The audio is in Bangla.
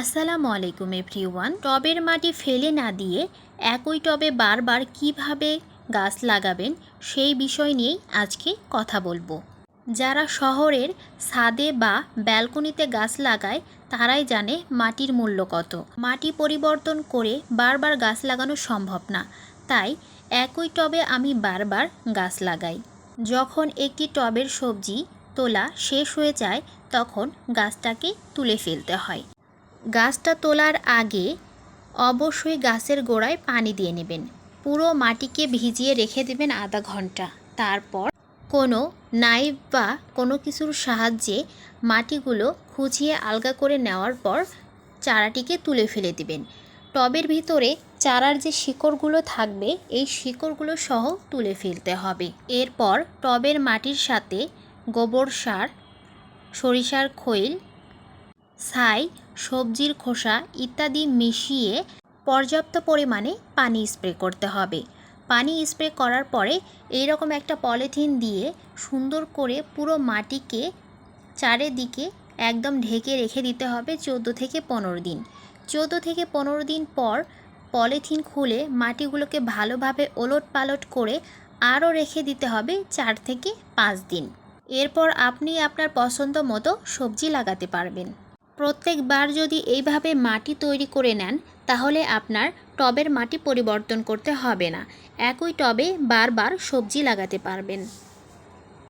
আসসালামু আলাইকুম এভরিওয়ান। টবের মাটি ফেলে না দিয়ে একই টবে বারবার কীভাবে গাছ লাগাবেন সেই বিষয় নিয়েই আজকে কথা বলব। যারা শহরের ছাদে বা ব্যালকনিতে গাছ লাগায়, তারাই জানে মাটির মূল্য কত। মাটি পরিবর্তন করে বারবার গাছ লাগানো সম্ভব না। তাই একই টবে আমি বারবার গাছ লাগাই। যখন একটি টবের সবজি তোলা শেষ হয়ে যায়, তখন গাছটাকে তুলে ফেলতে হয়। গাছটা তোলার আগে অবশ্যই গাছের গোড়ায় পানি দিয়ে নেবেন। পুরো মাটিকে ভিজিয়ে রেখে দেবেন আধা ঘণ্টা। তারপর কোনো নাইফ বা কোনো কিছুর সাহায্যে মাটিগুলো খুঁচিয়ে আলগা করে নেওয়ার পর চারাটিকে তুলে ফেলে দিবেন। টবের ভিতরে চারার যে শিকড়গুলো থাকবে, এই শিকড়গুলো সহ তুলে ফেলতে হবে। এরপর টবের মাটির সাথে গোবর সার, সরিষার খৈল ছাই, সবজির খোসা ইত্যাদি মিশিয়ে পর্যাপ্ত পরিমাণে পানি স্প্রে করতে হবে। পানি স্প্রে করার পরে এইরকম একটা পলিথিন দিয়ে সুন্দর করে পুরো মাটিকে চারিদিকে একদম ঢেকে রেখে দিতে হবে চোদ্দ থেকে পনেরো দিন। চোদ্দ থেকে পনেরো দিন পর পলিথিন খুলে মাটিগুলোকে ভালোভাবে ওলট পালট করে আরও রেখে দিতে হবে চার থেকে পাঁচ দিন। এরপর আপনি আপনার পছন্দ মতো সবজি লাগাতে পারবেন। প্রত্যেকবার যদি এইভাবে মাটি তৈরি করে নেন, তাহলে আপনার টবের মাটি পরিবর্তন করতে হবে না। একই টবে বারবার সবজি লাগাতে পারবেন।